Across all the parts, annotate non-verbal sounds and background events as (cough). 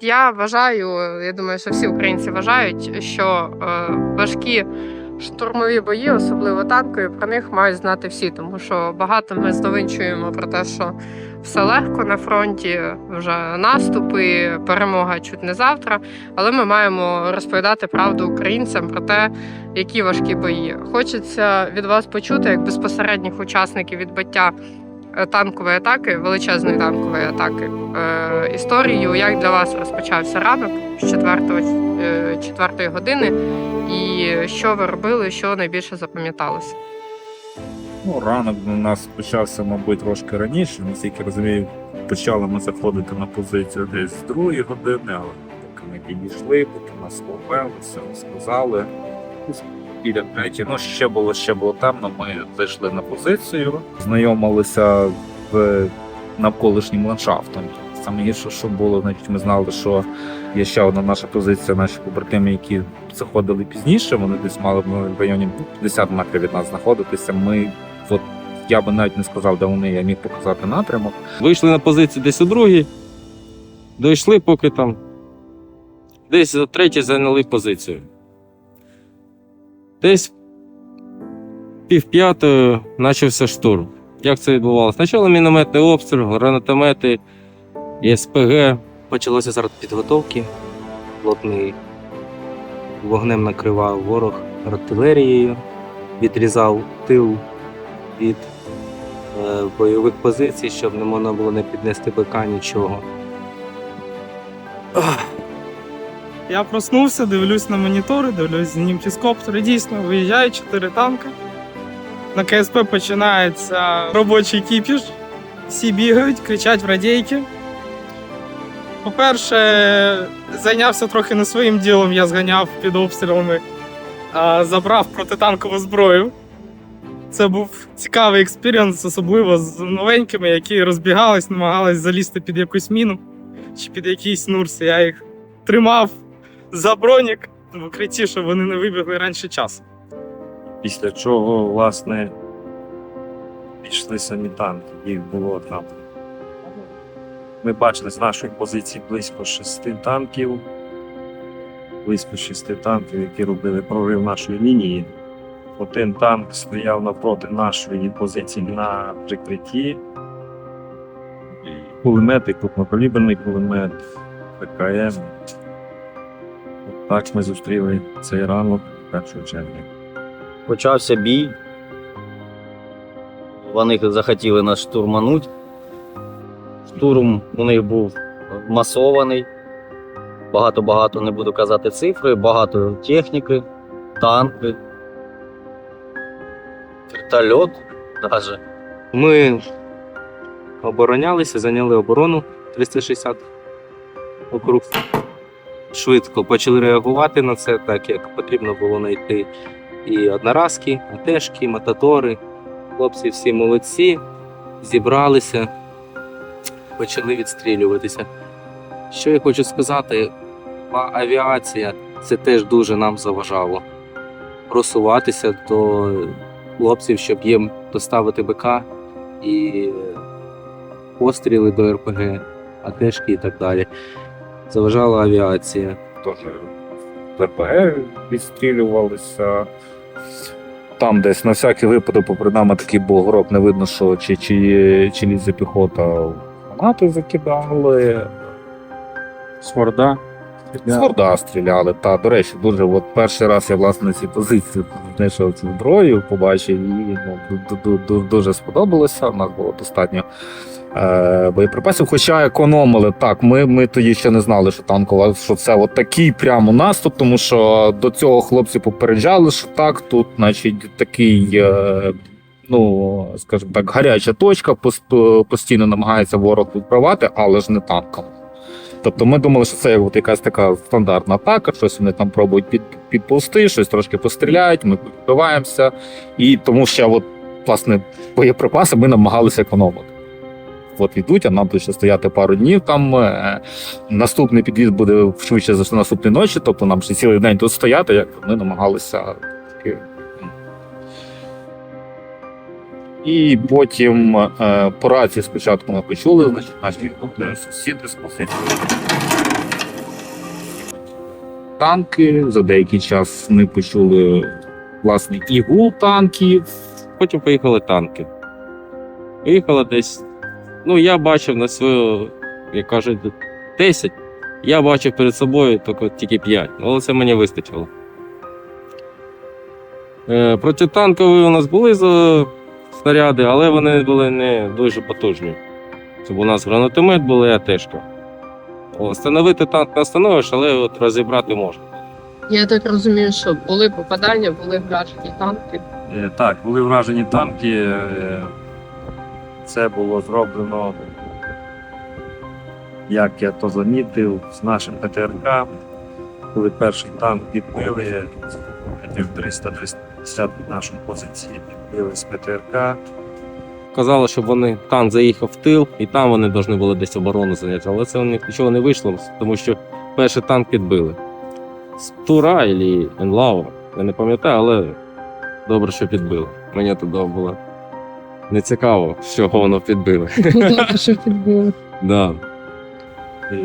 Я вважаю, я думаю, що всі українці вважають, що е, важкі штурмові бої, особливо танкові, про них мають знати всі, тому що багато ми здовинчуємо про те, що все легко на фронті, вже наступи, перемога чуть не завтра. Але ми маємо розповідати правду українцям про те, які важкі бої. Хочеться від вас почути, як безпосередніх учасників відбиття танкової атаки, величезної танкової атаки, е, історію, як для вас розпочався ранок з 4, 4 години, і що ви робили, що найбільше запам'яталося. Ну, ранок у нас почався, мабуть, трошки раніше. Наскільки розумію, почали ми заходити на позицію десь з другої години, але поки ми підійшли, поки нас ловили, все розказали. Біля третій. Ну, ще було, ще було темно. Ми зайшли на позицію, знайомилися з навколишнім ландшафтом. Саме гірше, що було, значить, ми знали, що є ще одна наша позиція, наші побратими, які заходили пізніше. Вони десь мали в районі 50 метрів від нас знаходитися. Ми от я би навіть не сказав, де вони, я міг показати напрямок. Вийшли на позицію десь у другій, дійшли, поки там десь за третій зайняли позицію. Десь пів п'ятої почався штурм. Як це відбувалося? Спочатку мінометний обстріл, гранатомети, СПГ. Почалося зараз підготовки. Плотний вогнем накривав ворог артилерією, відрізав тил від е, бойових позицій, щоб не можна було не піднести БК нічого. Ах, Я проснувся, дивлюсь на монітори, дивлюсь коптера. Дійсно, виїжджають чотири танки. На КСП починається робочий кіпіш. Всі бігають, кричать в радійки. По-перше, зайнявся трохи не своїм ділом, я зганяв під обстрілами, забрав протитанкову зброю. Це був цікавий експірієнс, особливо з новенькими, які розбігались, намагались залізти під якусь міну чи під якийсь нурс. Я їх тримав за бронік в укритті, щоб вони не вибігли раніше часу. Після чого, власне, пішли самі танки. Їх було там. Ми бачили з нашої позиції близько шести танків. Близько шести танків, які робили прорив нашої лінії. Один танк стояв навпроти нашої позиції на прикритті. І Кулемет, крупнокаліберний кулемет, ПКМ. Так ми зустріли цей ранок 1 червня. почався бій. Вони захотіли нас штурмануть. Штурм у них був масований. Багато-багато не буду казати цифри, багато техніки, танки, вертольот навіть. Ми оборонялися, зайняли оборону 360 округ. Швидко почали реагувати на це, так як потрібно було знайти і одноразки, АТшки, мататори. Хлопці всі молодці, зібралися, почали відстрілюватися. Що я хочу сказати, авіація це теж дуже нам заважало. Просуватися до хлопців, щоб їм доставити БК і постріли до РПГ, АТшки і так далі. Заважала авіація. теж РПГ відстрілювалися. Там десь на всякий випадок, попри нами такий був гроб, не видно, що чи, чи, чи лізе піхота гранати закидали. з Форда. З Форда стріляли. Та, до речі, дуже от перший раз я власне на цій позиції знайшов цю зброю, побачив її. Ну, ду- ду- ду- дуже сподобалося. У нас було достатньо боєприпасів. Хоча економили так, ми, ми тоді ще не знали, що танкова, що це от такий прямо наступ, тому що до цього хлопці попереджали, що так, тут, значить, такий. Е, Ну, скажімо так, гаряча точка, постійно намагається ворог відправати, але ж не танком. Тобто ми думали, що це от якась така стандартна атака, щось вони там пробують під, підползти, щось трошки постріляють, ми підбиваємося. І тому ще, от, власне, боєприпаси ми намагалися економити. От йдуть, а нам ще стояти пару днів там. Е, наступний під'їзд буде швидше за наступної ночі, тобто нам ще цілий день тут стояти, як ми намагалися. І потім е, по рації спочатку ми почули, значить, наші сусіди позиції танки. За деякий час ми почули власне і гул танків. Потім поїхали танки. Поїхало десь. Ну, я бачив на свою, як кажуть, 10. Я бачив перед собою тільки, тільки 5. Але це мені вистачило. Е, протитанкові у нас були за снаряди, але вони були не дуже потужні. Це у нас гранатомет були, а тежка. Встановити танк не встановиш, але от розібрати можна. Я так розумію, що були попадання, були вражені танки. Е, Так, були вражені танки. Це було зроблено, як я то замітив, з нашим ПТРК. Коли перший танк підбили, метрів 300-350 від нашої позиції підбили з ПТРК. Казали, щоб вони танк заїхав в тил, і там вони повинні були десь оборону зайняти. Але це нічого не вийшло, тому що перший танк підбили. З Тура або Енлаура. Я не пам'ятаю, але добре, що підбили. Мені тоді було не цікаво, чого воно підбили. Що підбили. (laughs) Да. І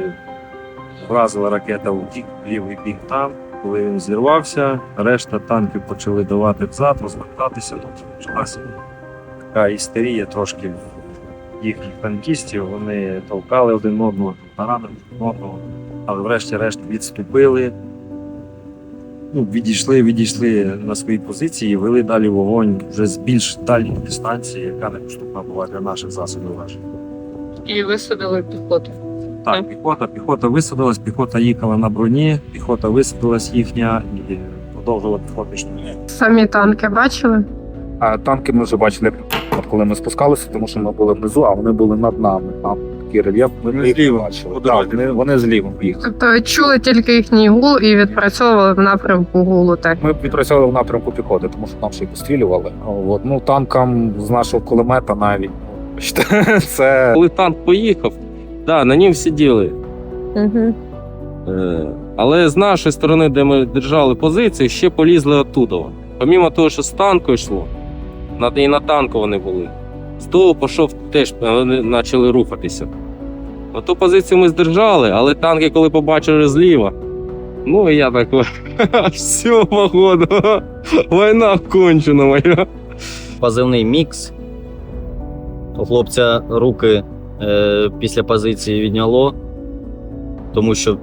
вразила ракета бік, в лівий бік танк. Коли він зірвався, решта танків почали давати взад, розвертатися. Тобто почалася така істерія трошки їхніх танкістів. Вони толкали один одного, таранили один одного, але врешті-решт відступили. Ну, відійшли, відійшли на свої позиції і вели далі вогонь вже з більш дальньої дистанції, яка недоступна була для наших засобів враження. І висадили піхоту. Так, піхота, піхота висадилась, піхота їхала на броні, піхота висадилась їхня і продовжувала піхотичну. Самі танки бачили? А танки ми вже бачили, коли ми спускалися, тому що ми були внизу, а вони були над нами. Такий рельєф, ми Вони їх не бачили. Так, вони, вони зліва поїхали. Тобто чули тільки їхній гул і відпрацьовували в напрямку гулу. Так. Ми відпрацьовували в напрямку піхоти, тому що там ще й пострілювали. От, ну танкам з нашого кулемета навіть. (laughs) Це Коли танк поїхав, да, на нім сиділи. Угу. Е, Але з нашої сторони, де ми держали позиції, ще полізли оттуда. Помімо того, що з танку йшло, і на танку вони були. З того пішов теж, вони почали рухатися. На ту позицію ми здержали, але танки, коли побачили зліва, ну і я так, (laughs) все, походу, (laughs) війна кончена моя. позивний мікс. У хлопця руки е, після позиції відняло, тому що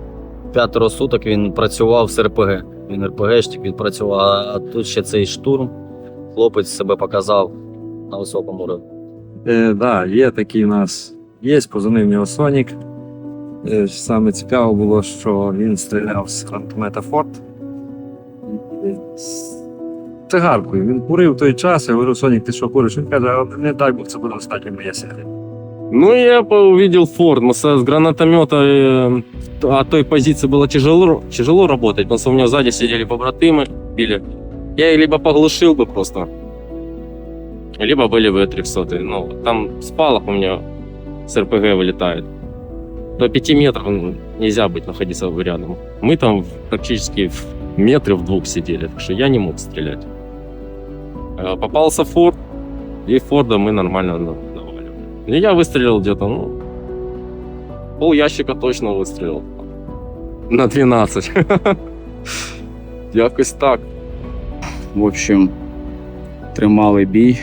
п'ятеро суток він працював з РПГ. Він РПГшник відпрацював, а тут ще цей штурм. Хлопець себе показав на високому рівні. Е, да, є такий у нас є, позивний в нього Сонік. Е, саме цікаво було, що він стріляв з гранатомета Форт. І з цигаркою. Він курив в той час, я говорю, Сонік, ти що куриш? Він каже, «А не дай Бог, це буде остання моя серія. Ну, я по- увидел Форд, мы с с гранатомета, э, а той позиции было тяжело, тяжело работать, потому что у меня сзади сидели побратимы, били. Я их либо поглушил бы просто, либо были бы 300 Ну, там спалах у меня с РПГ вылетает. До 5 метров ну, нельзя быть, находиться рядом. Мы там практически в метре в двух сидели, так что я не мог стрелять. Э, Попался Форд, и Форда мы нормально на- наваливали. И я выстрелил где-то, ну, пол ящика точно выстрелил. На 12. (laughs) Якось так. В общем, тримали бій,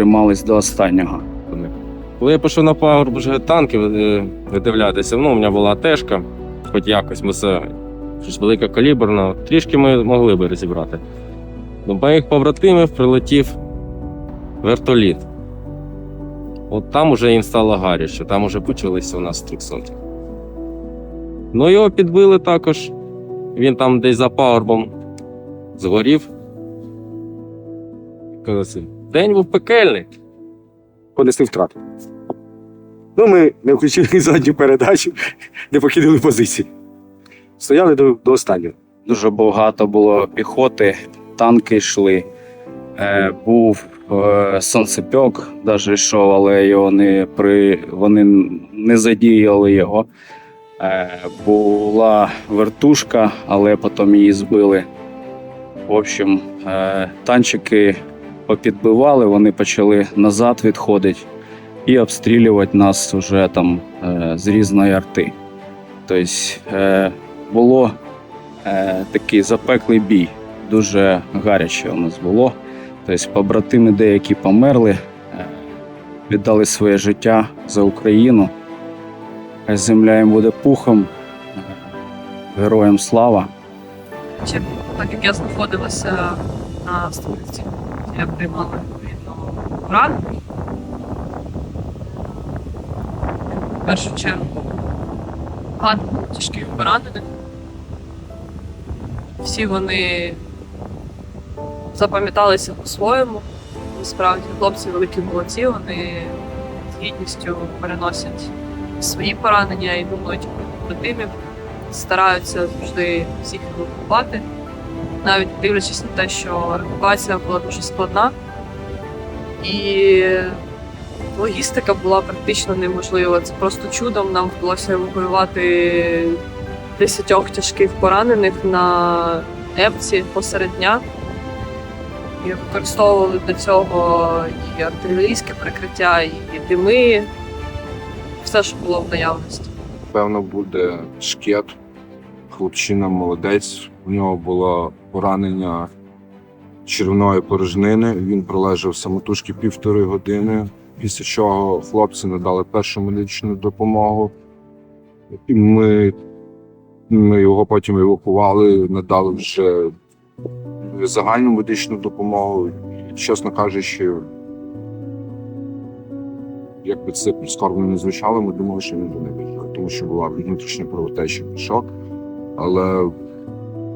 тримались до останнього. Коли я пішов на пагорб вже танки е, видивлятися, ну, у мене була тежка, хоч якось, бо це щось великокаліберно, трішки ми могли би розібрати. До моїх побратимів прилетів вертоліт. От там уже їм стало гаряче, там уже почалися у нас 300. Ну, його підбили також. Він там десь за пагорбом згорів. Кажеться, День був пекельний. понесли втрату. Ну, ми не включили задню передачу, не покинули позиції. Стояли до, до останнього. Дуже багато було піхоти, танки йшли. Е, був е, сонцепьок, навіть йшов, але його не при... вони не задіяли його. Е, була вертушка, але потім її збили. В общем, е, танчики попідбивали, вони почали назад відходити і обстрілювати нас вже там е, з різної арти. Тобто е, було е, такий запеклий бій. Дуже гаряче у нас було. Тобто, побратими деякі померли, віддали своє життя за Україну. Земля їм буде пухом. Героям слава! Чи так як я знаходилася на столиці, приймала відповідно рану. В першу чергу багато тяжких поранених. Всі вони запам'яталися по-своєму. Насправді, хлопці великі молодці, вони з гідністю переносять свої поранення і думають про побратимів стараються завжди всіх евакуювати, навіть дивлячись на те, що евакуація була дуже складна, і логістика була практично неможлива. Це просто чудом нам вдалося евакуювати десятьох тяжких поранених на епці посеред дня. І використовували для цього і артилерійське прикриття, і дими, все, що було в наявності. Певно, буде шкет. Хлопчина молодець. У нього було поранення червної порожнини. Він пролежав самотужки півтори години. Після чого хлопці надали першу медичну допомогу. І ми, ми його потім евакували, надали вже загальну медичну допомогу. Чесно кажучи, як би це прискорбно не звучало, ми думали, що він не виживе, тому що була внутрішня кровотеча, шок. Але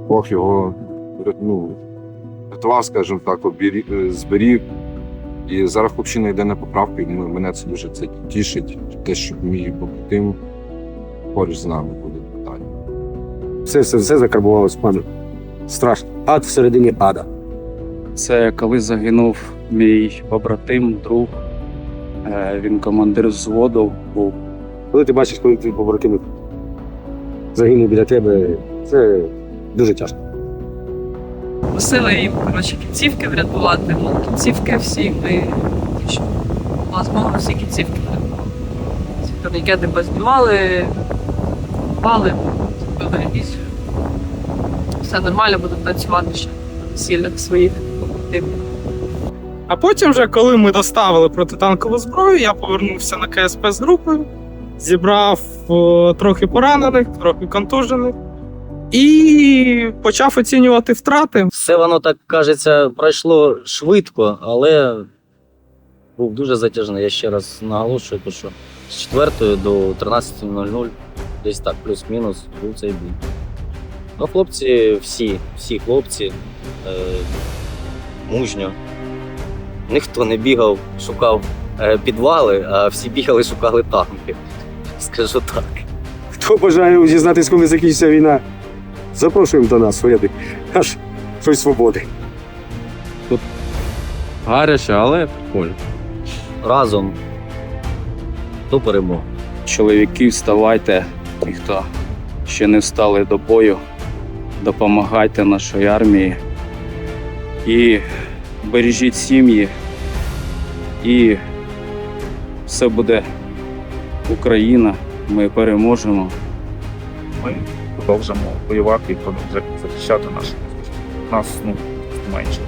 Бог його ну, рятував, скажімо так, е, зберіг. І зараз хлопчина йде на поправку, і мене це дуже це тішить, те, що мій побратим поруч з нами буде питання. Все, все, все закарбувалось в. Страшно. Ад всередині ада. Це коли загинув мій побратим, друг. Е, Він командир взводу був. Коли ти бачиш, коли твій побратими загинув біля тебе, це дуже тяжко. Просили їм коротше кінцівки врятувати. Ну, кінцівки всі ми змога всі кінцівки врятували. Ці турнікети познімали, вали, зробили ревізію. Все нормально, будемо працювати ще на весіллях своїх побратимів. А потім, вже, коли ми доставили протитанкову зброю, я повернувся на КСП з групою, зібрав е, трохи поранених, трохи контужених і почав оцінювати втрати. Все воно так кажеться, пройшло швидко, але був дуже затяжний. Я ще раз наголошую, то що з 4 до 13.00, десь так, плюс-мінус, був цей бій. Ну, хлопці, всі, всі хлопці е, мужньо. Ніхто не бігав, шукав е, підвали, а всі бігали, шукали танки. Скажу так. Хто бажає дізнатися, коли закінчиться війна, запрошуємо до нас в ряди. Аж щось свободи. Тут Гаряче, але прикольно. Разом до перемоги. Чоловіки, вставайте, ті, хто ще не встали до бою, допомагайте нашій армії і бережіть сім'ї, і все буде Україна. Ми переможемо. Ми продовжимо воювати і захищати нашу нас ну, менше.